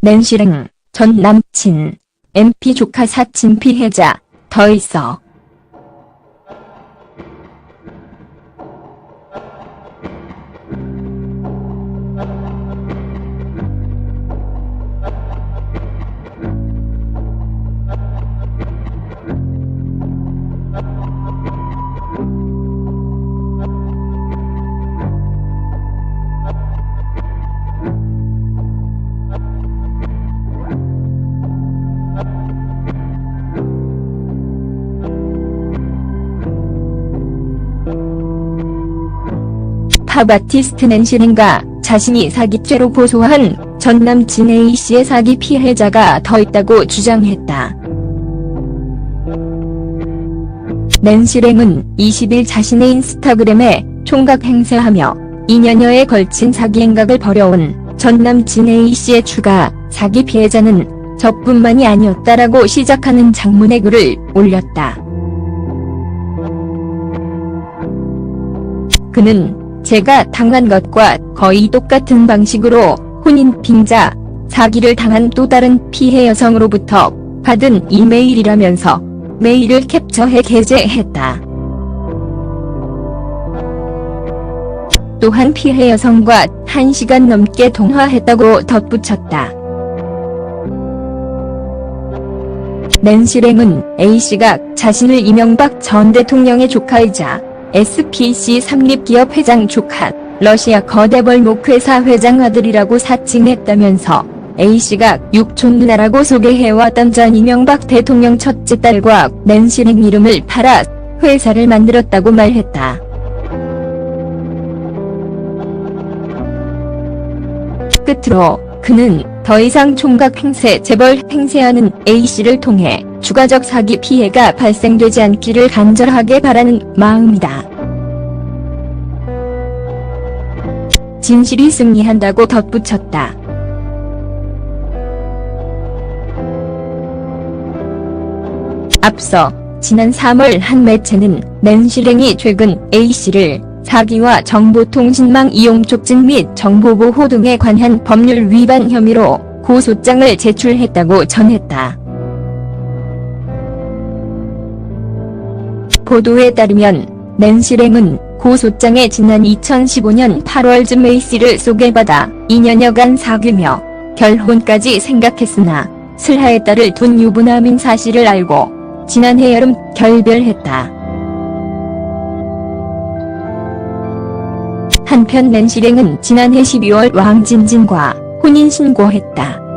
낸시랭, 전 남친, MP 조카 사친 피해자, 더 있어. 팝 아티스트 낸시랭과 자신이 사기죄로 고소한 전 남친 A씨의 사기 피해자가 더 있다고 주장했다. 낸시랭은 20일 자신의 인스타그램에 총각 행세하며 2년여에 걸친 사기 행각을 벌여온 전 남친 A씨의 추가 사기 피해자는 저뿐만이 아니었다라고 시작하는 장문의 글을 올렸다. 그는 제가 당한 것과 거의 똑같은 방식으로 혼인 빙자, 사기를 당한 또 다른 피해 여성으로부터 받은 이메일이라면서 메일을 캡처해 게재했다. 또한 피해 여성과 1시간 넘게 통화했다고 덧붙였다. 낸시랭은 A씨가 자신을 이명박 전 대통령의 조카이자 SPC 삼립기업 회장 조카, 러시아 거대 벌 목회사 회장 아들이라고 사칭했다면서 A씨가 육촌 누나라고 소개해왔던 전 이명박 대통령 첫째 딸과 낸시랭 이름을 팔아 회사를 만들었다고 말했다. 끝으로 그는 더 이상 총각 행세 재벌 행세하는 A씨를 통해 추가적 사기 피해가 발생되지 않기를 간절하게 바라는 마음이다. 진실이 승리한다고 덧붙였다. 앞서 지난 3월 한 매체는 낸시랭이 최근 A씨를 사기와 정보통신망 이용 촉진 및 정보보호 등에 관한 법률 위반 혐의로 고소장을 제출했다고 전했다. 보도에 따르면 낸시랭은 고소장에 지난 2015년 8월쯤 A씨를 소개받아 2년여간 사귀며 결혼까지 생각했으나 슬하의 딸을 둔 유부남인 사실을 알고 지난해 여름 결별했다. 한편 낸시랭은 지난해 12월 왕진진과 혼인신고했다.